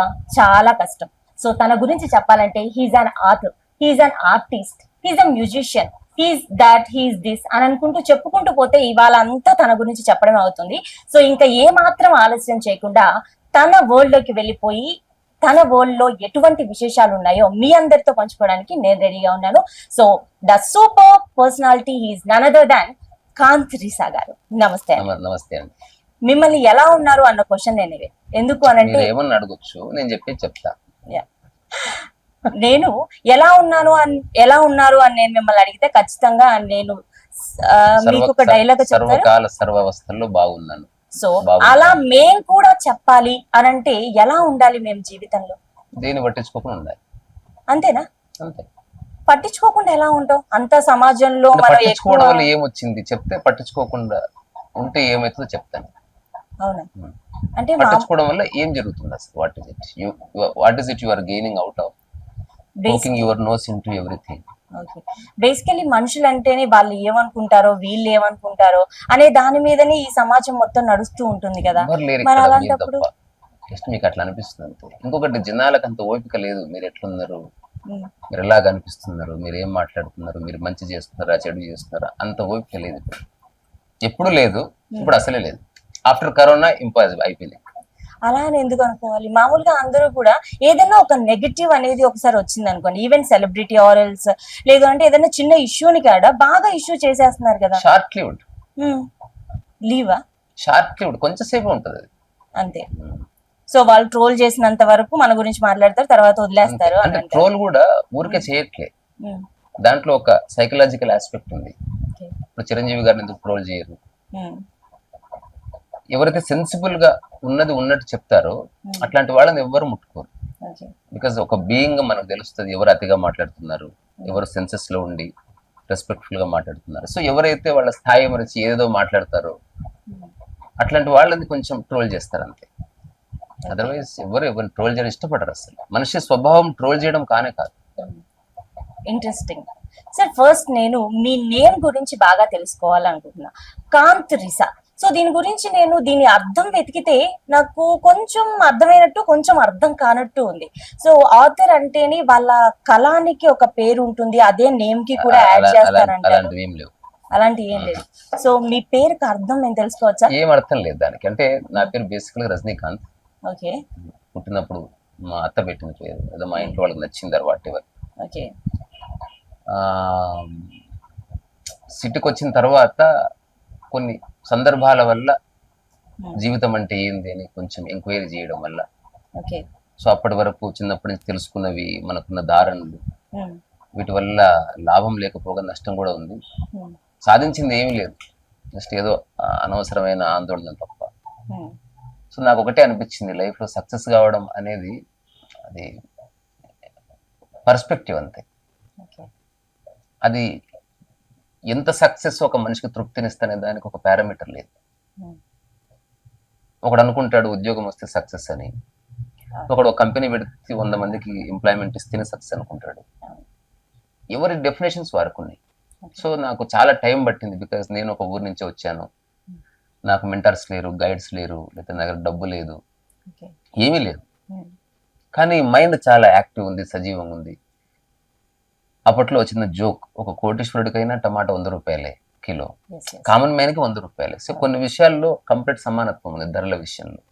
అబ్బా చాలా కష్టం. సో తన గురించి చెప్పాలంటే he's an author he's an artist he's a musician he's that he's this అని అనుకుంటూ చెప్పుకుంటూ పోతే ఇవాళ అంతా తన గురించి చెప్పడం అవుతుంది. సో ఇంకా ఏ మాత్రం ఆలస్యం చేయకుండా తన వరల్డ్లోకి వెళ్ళిపోయి తన వరల్డ్లో ఎటువంటి విశేషాలు ఉన్నాయో మీ అందరితో పంచుకోవడానికి నేను రెడీగా ఉన్నాను. So the super personality he's none other than Kanth రిసా గారు నమస్తే నమస్తే అండి. మిమ్మల్ని ఎలా ఉన్నారు అన్న క్వశ్చన్ నేను ఇవే. ఎందుకు అనంటే ఏమన్నా అడగొచ్చు? నేను చెప్పి చెప్తా. నేను ఎలా ఉన్నాను అని ఎలా ఉన్నారు అని నేను మిమ్మల్ని అడిగితే ఖచ్చితంగా నేను మీకు ఒక డైలాగ్ సర్వకాల సర్వావస్థల్లో బాగున్నాను. సో. అలా మేం కూడా చెప్పాలి అనంటే ఎలా ఉండాలి మేము జీవితంలో? దేన్ని పట్టించుకోకుండా ఉండాలి. అంతేనా? అంతే. పట్టించుకోకుండా ఎలా ఉంటాం అంత సమాజంలో పట్టించుకోవడం వల్ల ఏమొచ్చింది? చెప్తే పట్టించుకోకుండా ఉంటే ఏమవుతుందో చెప్తాను. అవునా. Hmm. అంటే పట్టించుకోవడం వల్ల ఏం జరుగుతుంది అసలు? What is it you what is it you are gaining out of poking your nose into everything basically మనుషులు అంటేనే వాళ్ళు ఏమనుకుంటారో వీళ్ళు ఏమనుకుంటారో అనే దాని మీదనే ఈ సమాజం మొత్తం నడుస్తూ ఉంటుంది కదా. మరి అలాంటప్పుడు? జస్ట్ మీకు అట్లా అనిపిస్తుంది అంతే. ఇంకొకటి జనాలకు అంత ఓపిక లేదు. మీరు ఎట్లున్నారు? ఉమ్, మీరు ఎలా కనిపిస్తున్నారు మీరు ఏం మాట్లాడుతున్నారు? మీరు మంచి చేస్తున్నారా? చెడు చేస్తున్నారా? అంత ఓపిక లేదు ఇప్పుడు. ఎప్పుడు లేదు. ఇప్పుడు అసలే లేదు. ఆఫ్టర్ కరోనా ఇంపాసిబుల్ అయిపోయింది. అలా అని ఎందుకు అనుకోవాలి? మామూలుగా అందరూ కూడా ఏదైనా ఒక నెగటివ్ అనేది ఒకసారి వచ్చింది అనుకోండి ఈవెన్ సెలబ్రిటీ ఆర్ ఎల్స్ లేదు అంటే ఏదైనా చిన్న ఇష్యూని కాడ బాగా ఇష్యూ చేసేస్తున్నారు కదా. షార్ట్ లివ్డ్ లీవా? షార్ట్ లివ్డ్ కొంచెంసేపు ఉంటుంది అంతే. సో వాళ్ళు ట్రోల్ చేసినంత వరకు మన గురించి మాట్లాడతారు తర్వాత వదిలేస్తారు అంటే ట్రోల్ కూడా ఊరికే చేయట్లే. దాంట్లో ఒక సైకలాజికల్ ఆస్పెక్ట్ ఉంది. ఇప్పుడు చిరంజీవి గారిని ఎందుకు ట్రోల్ చేయరు? ఎవరైతే సెన్సిబుల్గా ఉన్నది ఉన్నట్టు చెప్తారో Hmm. అట్లాంటి వాళ్ళని ఎవ్వరు ముట్టుకోరు. బికాజ్ ఒక బీయింగ్ మనకు తెలుస్తుంది ఎవరు అతిగా మాట్లాడుతున్నారు ఎవరు సెన్సెస్లో ఉండి రెస్పెక్ట్ఫుల్గా మాట్లాడుతున్నారు. సో ఎవరైతే వాళ్ళ స్థాయి మరిచి ఏదో మాట్లాడతారో ఉమ్, అట్లాంటి వాళ్ళని కొంచెం ట్రోల్ చేస్తారు అంతే. అదర్వైజ్ ఎవరు ఎవరిని ట్రోల్ చేయడం ఇష్టపడరు అసలు. మనిషి స్వభావం ట్రోల్ చేయడం కానే కాదు. ఇంట్రెస్టింగ్ సార్ ఫస్ట్ నేను మీ నేమ్ గురించి బాగా తెలుసుకోవాలనుకుంటున్నా. కాంత్ రిసా. సో దీని గురించి నేను దీని అర్థం వెతికితే నాకు కొంచెం అర్థమైనట్టు కొంచెం అర్థం కానట్టు ఉంది. సో ఆథర్ అంటేనే వాళ్ళ కళానికి ఒక పేరు ఉంటుంది అదే నేమ్కి కూడా యాడ్ లేవు. అలాంటి ఏం లేదు. సో మీ పేరుకి అర్థం నేను తెలుసుకోవచ్చా? ఏం అర్థం లేదు దానికి. అంటే నా పేరు బేసికల్గా రజనీకాంత్. ఓకే. పుట్టినప్పుడు మా అత్త పెట్టిన పేరు. ఏదో మా ఇంట్లో వాళ్ళకి నచ్చింది వాట్ ఎవర్. ఓకే. సిటీకి వచ్చిన తర్వాత కొన్ని సందర్భాల వల్ల Hmm. జీవితం అంటే ఏంది అని కొంచెం ఎంక్వైరీ చేయడం వల్ల. సో అప్పటి వరకు చిన్నప్పటి నుంచి తెలుసుకున్నవి మనకున్న ధారణలు ఉమ్, వీటి వల్ల లాభం లేకపోగా నష్టం కూడా ఉంది. ఉమ్, సాధించింది ఏమీ లేదు. జస్ట్ ఏదో అనవసరమైన ఆందోళన తప్ప. సో నాకు ఒకటే అనిపించింది లైఫ్లో సక్సెస్ కావడం అనేది అది పర్స్పెక్టివ్ అంతే. అది ఎంత సక్సెస్ ఒక మనిషికి తృప్తినిస్తనే దానికి ఒక పారామీటర్ లేదు. ఉమ్, ఒకడు అనుకుంటాడు ఉద్యోగం వస్తే సక్సెస్ అని. ఒకడు ఒక కంపెనీ పెడితే వంద మందికి ఎంప్లాయ్మెంట్ ఇస్తేనే సక్సెస్ అనుకుంటాడు. ఎవరి డెఫినేషన్స్ వారుకున్నాయి. సో నాకు చాలా టైం పట్టింది బికాస్ నేను ఒక ఊరు నుంచి వచ్చాను. నాకు మెంటర్స్ లేరు గైడ్స్ లేరు లేకపోతే నా దగ్గర డబ్బు లేదు. ఏమీ లేదు. ఉమ్, కానీ మైండ్ చాలా యాక్టివ్ ఉంది సజీవంగా ఉంది. అప్పట్లో వచ్చిన జోక్ ఒక కోటీశ్వరుడికైనా టమాటా వంద రూపాయలే కిలో. కామన్ మ్యాన్కి వంద రూపాయలే. సో కొన్ని విషయాల్లో కంప్లీట్ సమానత్వం ఉంది ధరల విషయంలో.